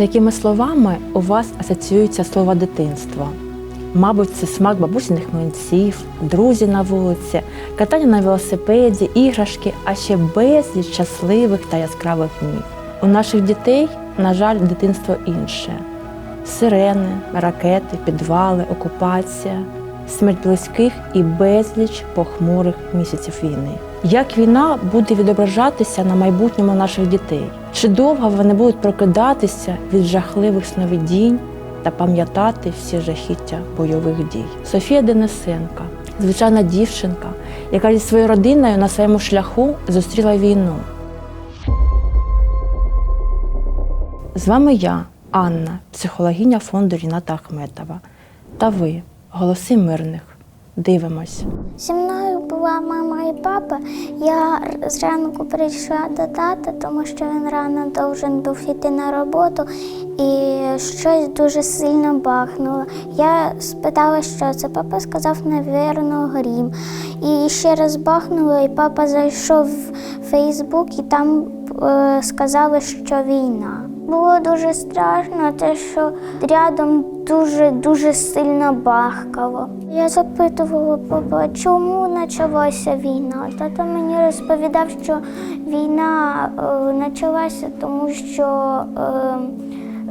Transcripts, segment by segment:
З якими словами у вас асоціюється слово дитинство? Мабуть, це смак бабусиних млинців, друзі на вулиці, катання на велосипеді, іграшки, а ще безліч щасливих та яскравих днів. У наших дітей, на жаль, дитинство інше: сирени, ракети, підвали, окупація, смерть близьких і безліч похмурих місяців війни. Як війна буде відображатися на майбутньому наших дітей? Чи довго вони будуть прокидатися від жахливих сновидінь та пам'ятати всі жахіття бойових дій? Софія Денисенка, звичайна дівчинка, яка зі своєю родиною на своєму шляху зустріла війну. З вами я, Анна, психологиня фонду Ріната Ахметова. Та ви, голоси мирних. Дивимось. Була мама і папа. Я зранку прийшла до тата, тому що він рано должен був йти на роботу, і щось дуже сильно бахнуло. Я спитала, що це. Папа сказав, навірно, грім. І ще раз бахнуло, і папа зайшов в Фейсбук, і там е, сказали, що війна. Було дуже страшно, те, що рядом дуже-дуже сильно бахкало. Я запитувала папа, чому почалася війна. Тато мені розповідав, що війна е, почалася, тому що е,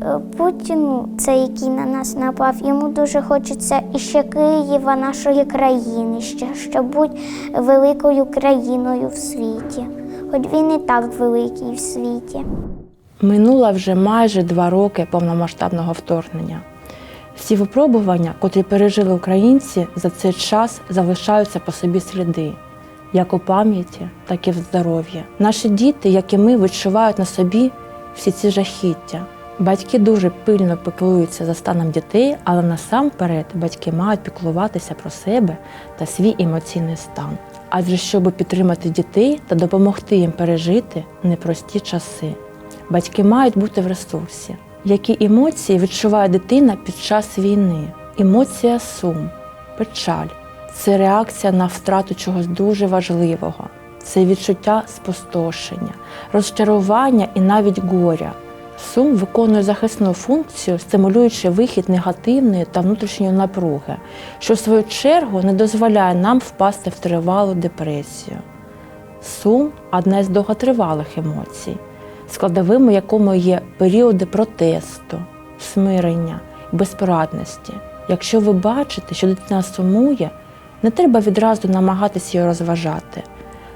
е, Путіну, це який на нас напав, йому дуже хочеться іще Києва, нашої країни, ще щоб бути великою країною в світі. Хоч він і так великий в світі. Минуло вже майже два роки повномасштабного вторгнення. Всі випробування, котрі пережили українці, за цей час залишаються по собі сліди, як у пам'яті, так і в здоров'ї. Наші діти, як і ми, відчувають на собі всі ці жахіття. Батьки дуже пильно піклуються за станом дітей, але насамперед батьки мають піклуватися про себе та свій емоційний стан. Адже щоб підтримати дітей та допомогти їм пережити непрості часи. Батьки мають бути в ресурсі. Які емоції відчуває дитина під час війни? Емоція сум, печаль це реакція на втрату чогось дуже важливого, це відчуття спустошення, розчарування і навіть горя. Сум виконує захисну функцію, стимулюючи вихід негативної та внутрішньої напруги, що в свою чергу не дозволяє нам впасти в тривалу депресію. Сум одна із довготривалих емоцій, складовими якому є періоди протесту, смирення, безпорадності. Якщо ви бачите, що дитина сумує, не треба відразу намагатися її розважати.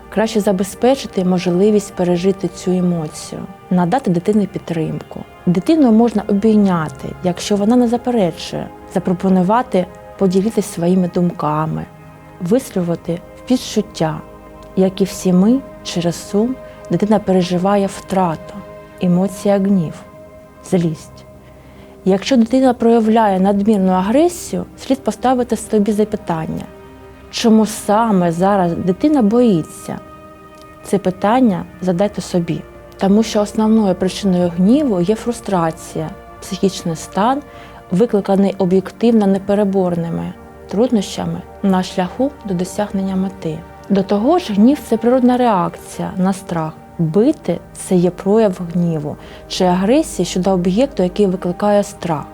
Краще забезпечити можливість пережити цю емоцію, надати дитині підтримку. Дитину можна обійняти, якщо вона не заперечує, запропонувати поділитися своїми думками, висловити відчуття. Як і всі ми, через сум дитина переживає втрату, емоція гнів, злість. Якщо дитина проявляє надмірну агресію, слід поставити собі запитання, чому саме зараз дитина боїться? Це питання задайте собі, тому що основною причиною гніву є фрустрація, психічний стан, викликаний об'єктивно непереборними труднощами на шляху до досягнення мети. До того ж, гнів це природна реакція на страх. Бити це є прояв гніву чи агресії щодо об'єкту, який викликає страх.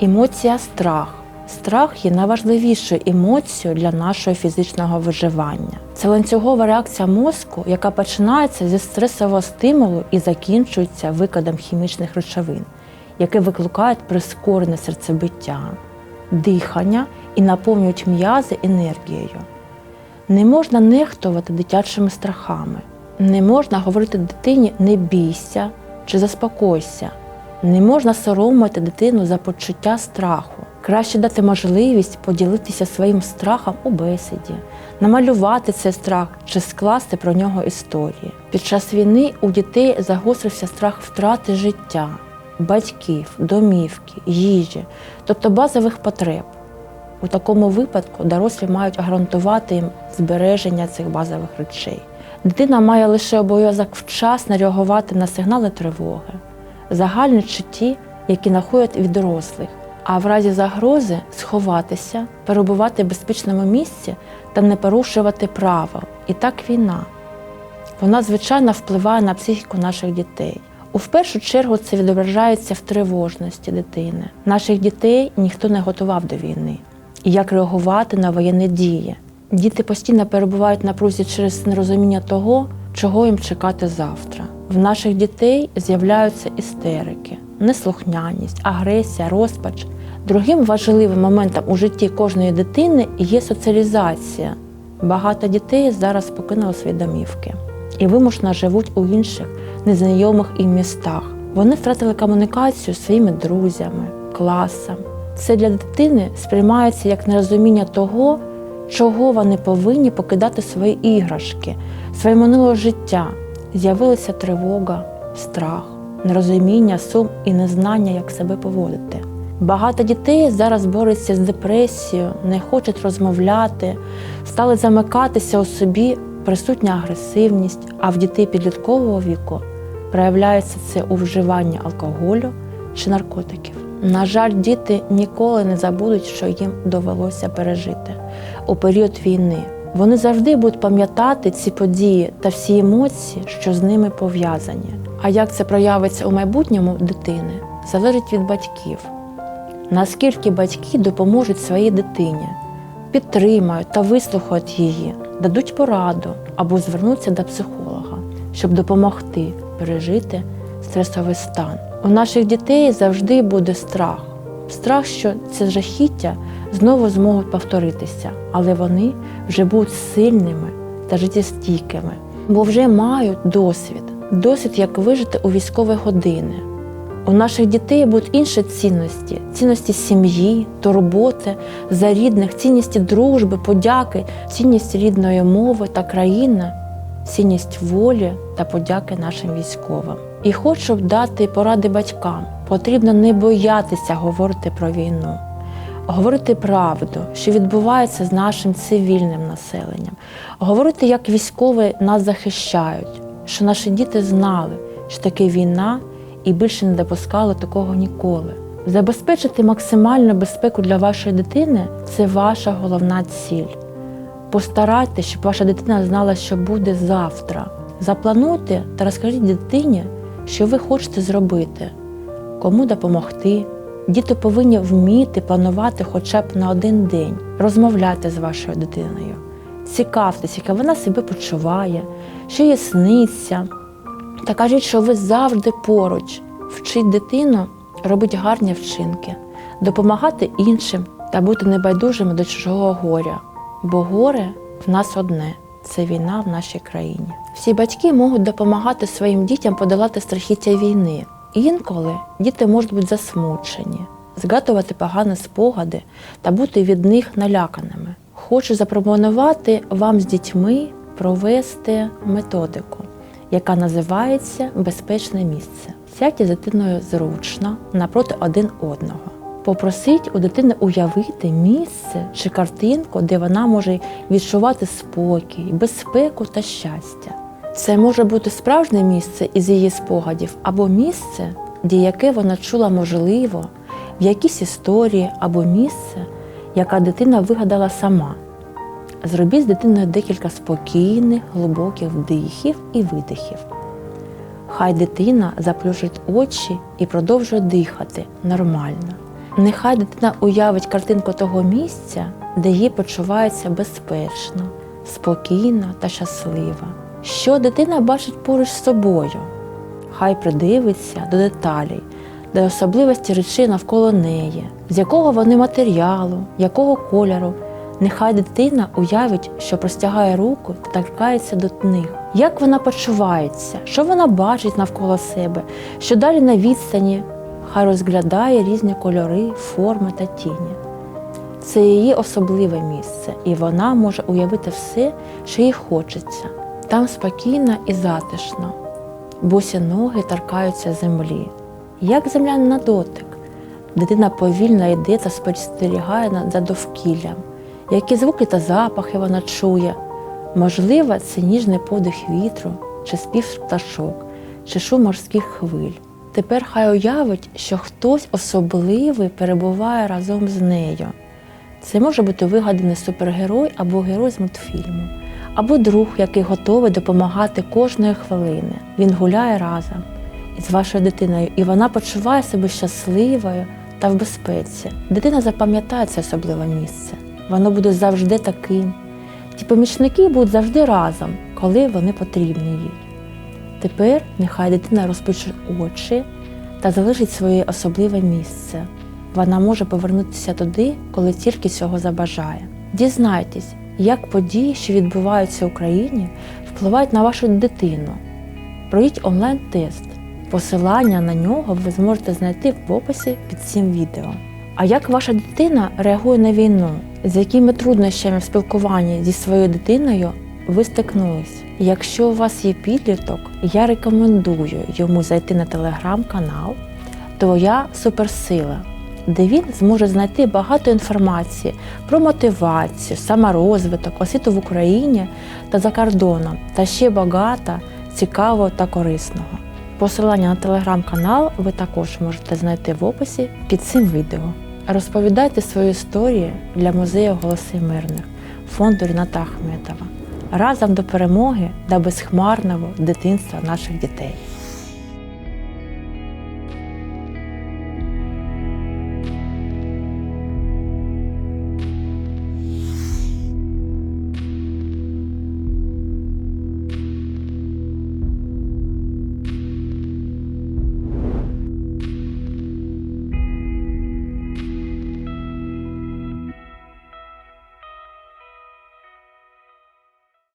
Емоція страх. Страх є найважливішою емоцією для нашого фізичного виживання. Це ланцюгова реакція мозку, яка починається зі стресового стимулу і закінчується викидом хімічних речовин, які викликають прискорене серцебиття, дихання і наповнюють м'язи енергією. Не можна нехтувати дитячими страхами. Не можна говорити дитині не бійся чи заспокойся. Не можна соромити дитину за почуття страху. Краще дати можливість поділитися своїм страхом у бесіді, намалювати цей страх чи скласти про нього історії. Під час війни у дітей загострився страх втрати життя, батьків, домівки, їжі, тобто базових потреб. У такому випадку дорослі мають гарантувати їм збереження цих базових речей. Дитина має лише обов'язок вчасно реагувати на сигнали тривоги, загальні чутті, які находять від дорослих, а в разі загрози сховатися, перебувати в безпечному місці та не порушувати правил. І так війна. Вона, звичайно, впливає на психіку наших дітей. У першу чергу це відображається в тривожності дитини. Наших дітей ніхто не готував до війни. І як реагувати на воєнні дії. Діти постійно перебувають на прузі через нерозуміння того, чого їм чекати завтра. В наших дітей з'являються істерики, неслухняність, агресія, розпач. Другим важливим моментом у житті кожної дитини є соціалізація. Багато дітей зараз покинули свої домівки і вимушено живуть у інших незнайомих їм містах. Вони втратили комунікацію зі своїми друзями, класом. Це для дитини сприймається як нерозуміння того, чого вони повинні покидати свої іграшки, своє минуле життя. З'явилася тривога, страх, нерозуміння, сум і незнання, як себе поводити. Багато дітей зараз борються з депресією, не хочуть розмовляти, стали замикатися у собі, присутня агресивність, а в дітей підліткового віку проявляється це у вживанні алкоголю чи наркотиків. На жаль, діти ніколи не забудуть, що їм довелося пережити у період війни. Вони завжди будуть пам'ятати ці події та всі емоції, що з ними пов'язані. А як це проявиться у майбутньому дитини, залежить від батьків. Наскільки батьки допоможуть своїй дитині, підтримають та вислухають її, дадуть пораду або звернуться до психолога, щоб допомогти пережити стресовий стан. У наших дітей завжди буде страх. Страх, що це жахіття знову зможуть повторитися, але вони вже будуть сильними та життєстійкими, бо вже мають досвід, досвід, як вижити у військові години. У наших дітей будуть інші цінності: цінності сім'ї, турботи, за рідних, цінності дружби, подяки, цінність рідної мови та країни, цінність волі та подяки нашим військовим. І хочу дати поради батькам. Потрібно не боятися говорити про війну, говорити правду, що відбувається з нашим цивільним населенням, говорити, як військові нас захищають, що наші діти знали, що таке війна і більше не допускали такого ніколи. Забезпечити максимальну безпеку для вашої дитини це ваша головна ціль. Постарайтесь, щоб ваша дитина знала, що буде завтра. Заплануйте та розкажіть дитині, що ви хочете зробити, кому допомогти. Діти повинні вміти планувати хоча б на один день, розмовляти з вашою дитиною, цікавтеся, яка вона себе почуває, що їй сниться. Та кажіть, що ви завжди поруч. Вчіть дитину робити гарні вчинки, допомагати іншим та бути небайдужими до чужого горя. Бо горе в нас одне це війна в нашій країні. Всі батьки можуть допомагати своїм дітям подолати страхіття війни. Інколи діти можуть бути засмучені, згадувати погані спогади та бути від них наляканими. Хочу запропонувати вам з дітьми провести методику яка називається Безпечне місце. Сядьте з дитиною зручно напроти один одного. Попросіть у дитини уявити місце чи картинку, де вона може відчувати спокій, безпеку та щастя. Це може бути справжнє місце із її спогадів, або місце, де яке вона чула можливо, в якійсь історії, або місце, яка дитина вигадала сама. Зробіть з дитиною декілька спокійних, глибоких вдихів і видихів. Хай дитина заплющить очі і продовжує дихати нормально. Нехай дитина уявить картинку того місця, де їй почувається безпечно, спокійно та щаслива. Що дитина бачить поруч з собою. Хай придивиться до деталей, до особливості речей навколо неї, з якого вони матеріалу, якого кольору. Нехай дитина уявить, що простягає руку та торкається до них. Як вона почувається, що вона бачить навколо себе, що далі на відстані, хай розглядає різні кольори, форми та тіні. Це її особливе місце, і вона може уявити все, що їй хочеться. Там спокійно і затишно. Босі ноги торкаються землі. Як земля на дотик. Дитина повільно йде та спостерігає за довкіллям які звуки та запахи вона чує. Можливо, це ніжний подих вітру, чи спів пташок, чи шум морських хвиль. Тепер хай уявить, що хтось особливий перебуває разом з нею. Це може бути вигаданий супергерой або герой з мультфільму, або друг, який готовий допомагати кожної хвилини. Він гуляє разом з вашою дитиною, і вона почуває себе щасливою та в безпеці. Дитина запам'ятає це особливе місце. Воно буде завжди таким. Ті помічники будуть завжди разом, коли вони потрібні їй. Тепер нехай дитина розпочне очі та залишить своє особливе місце. Вона може повернутися туди, коли тільки цього забажає. Дізнайтесь, як події, що відбуваються в Україні, впливають на вашу дитину. Пройдіть онлайн-тест. Посилання на нього ви зможете знайти в описі під цим відео. А як ваша дитина реагує на війну? З якими труднощами в спілкуванні зі своєю дитиною ви стикнулись? Якщо у вас є підліток, я рекомендую йому зайти на телеграм-канал Твоя суперсила, де він зможе знайти багато інформації про мотивацію, саморозвиток, освіту в Україні та за кордоном, та ще багато цікавого та корисного. Посилання на телеграм-канал ви також можете знайти в описі під цим відео. Розповідайте свої історії для музею Голоси Мирних фонду Ріната Ахметова. Разом до перемоги та безхмарного дитинства наших дітей.